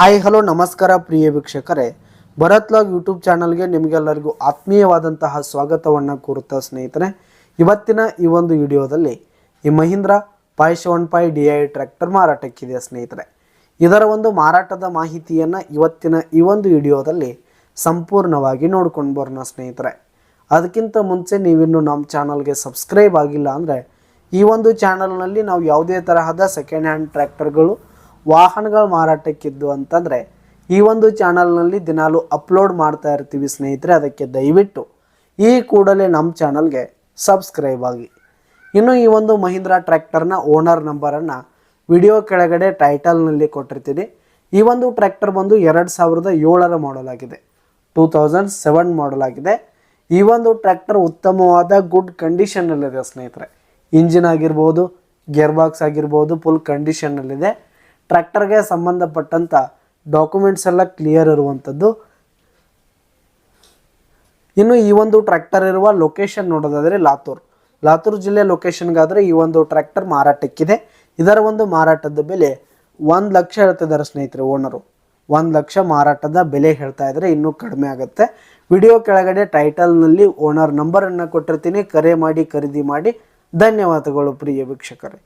Hi, hello, ನಮಸ್ಕಾರ ಪ್ರಿಯ ವೀಕ್ಷಕರೇ. Bharat log YouTube ಚಾನಲ್ಗೆ ನಿಮಗೆಲ್ಲರಿಗೂ ಆತ್ಮೀಯವಾದಂತಹ ಸ್ವಾಗತವನ್ನು ಕೋರುತ್ತಾ ಸ್ನೇಹಿತರೆ. ಇವತ್ತಿನ ಈ ಒಂದು ವಿಡಿಯೋದಲ್ಲಿ ಈ Mahindra five seven five D I tractor ಮಾರಾಟಕ್ಕಿದೆ ಸ್ನೇಹಿತರೆ. ಇದರ ಒಂದು ಮಾರಾಟದ ಮಾಹಿತಿಯನ್ನು ಇವತ್ತಿನ ಈ ಒಂದು ವಿಡಿಯೋದಲ್ಲಿ ಸಂಪೂರ್ಣವಾಗಿ ನೋಡ್ಕೊಂಡು ಬರೋಣ ಸ್ನೇಹಿತರೆ. ಅದಕ್ಕಿಂತ ಮುಂಚೆ ನೀವಿನ್ನು ನಮ್ಮ ಚಾನಲ್ಗೆ ಸಬ್ಸ್ಕ್ರೈಬ್ ಆಗಿಲ್ಲ ಅಂದರೆ ಈ ಒಂದು ಚಾನಲ್ನಲ್ಲಿ ನಾವು ಯಾವುದೇ ತರಹದ ಸೆಕೆಂಡ್ ಹ್ಯಾಂಡ್ ಟ್ರ್ಯಾಕ್ಟರ್ಗಳು ವಾಹನಗಳ ಮಾರಾಟಕ್ಕಿದ್ದು ಅಂತಂದರೆ ಈ ಒಂದು ಚಾನಲ್ನಲ್ಲಿ ದಿನಾಲು ಅಪ್ಲೋಡ್ ಮಾಡ್ತಾ ಇರ್ತೀವಿ ಸ್ನೇಹಿತರೆ, ಅದಕ್ಕೆ ದಯವಿಟ್ಟು ಈ ಕೂಡಲೇ ನಮ್ಮ ಚಾನಲ್ಗೆ ಸಬ್ಸ್ಕ್ರೈಬ್ ಆಗಿ. ಇನ್ನು ಈ ಒಂದು ಮಹೀಂದ್ರಾ ಟ್ರ್ಯಾಕ್ಟರ್ನ ಓನರ್ ನಂಬರನ್ನು ವಿಡಿಯೋ ಕೆಳಗಡೆ ಟೈಟಲ್ನಲ್ಲಿ ಕೊಟ್ಟಿರ್ತೀನಿ. ಈ ಒಂದು ಟ್ರ್ಯಾಕ್ಟರ್ ಬಂದು ಎರಡು ಸಾವಿರದ ಏಳರ ಮಾಡಲ್ ಆಗಿದೆ, ಟೂ ತೌಸಂಡ್ ಸೆವೆನ್ ಮಾಡಲ್ ಆಗಿದೆ. ಈ ಒಂದು ಟ್ರ್ಯಾಕ್ಟರ್ ಉತ್ತಮವಾದ ಗುಡ್ ಕಂಡೀಷನ್ನಲ್ಲಿದೆ ಸ್ನೇಹಿತರೆ. ಇಂಜಿನ್ ಆಗಿರ್ಬೋದು ಗೇರ್ ಬಾಕ್ಸ್ ಆಗಿರ್ಬೋದು ಫುಲ್ ಕಂಡೀಷನ್ನಲ್ಲಿದೆ ಟ್ರ್ಯಾಕ್ಟರ್ಗೆ ಸಂಬಂಧಪಟ್ಟಂಥ ಡಾಕ್ಯುಮೆಂಟ್ಸ್ ಎಲ್ಲ ಕ್ಲಿಯರ್ ಇರುವಂಥದ್ದು. ಇನ್ನು ಈ ಒಂದು ಟ್ರ್ಯಾಕ್ಟರ್ ಇರುವ ಲೊಕೇಶನ್ ನೋಡೋದಾದರೆ ಲಾತೂರ್. ಲಾತೂರ್ ಜಿಲ್ಲೆ ಲೊಕೇಶನ್ಗಾದರೆ ಈ ಒಂದು ಟ್ರ್ಯಾಕ್ಟರ್ ಮಾರಾಟಕ್ಕಿದೆ. ಇದರ ಒಂದು ಮಾರಾಟದ ಬೆಲೆ ಒಂದು ಲಕ್ಷ ಹೇಳ್ತಿದ್ದಾರೆ ಸ್ನೇಹಿತರೆ, ಓನರು. ಒಂದು ಲಕ್ಷ ಮಾರಾಟದ ಬೆಲೆ ಹೇಳ್ತಾ ಇದ್ದಾರೆ ಇನ್ನೂ ಕಡಿಮೆ ಆಗುತ್ತೆ. ವಿಡಿಯೋ ಕೆಳಗಡೆ ಟೈಟಲ್ನಲ್ಲಿ ಓನರ್ ನಂಬರನ್ನು ಕೊಟ್ಟಿರ್ತೀನಿ. ಕರೆ ಮಾಡಿ, ಖರೀದಿ ಮಾಡಿ. ಧನ್ಯವಾದಗಳು ಪ್ರಿಯ ವೀಕ್ಷಕರೇ.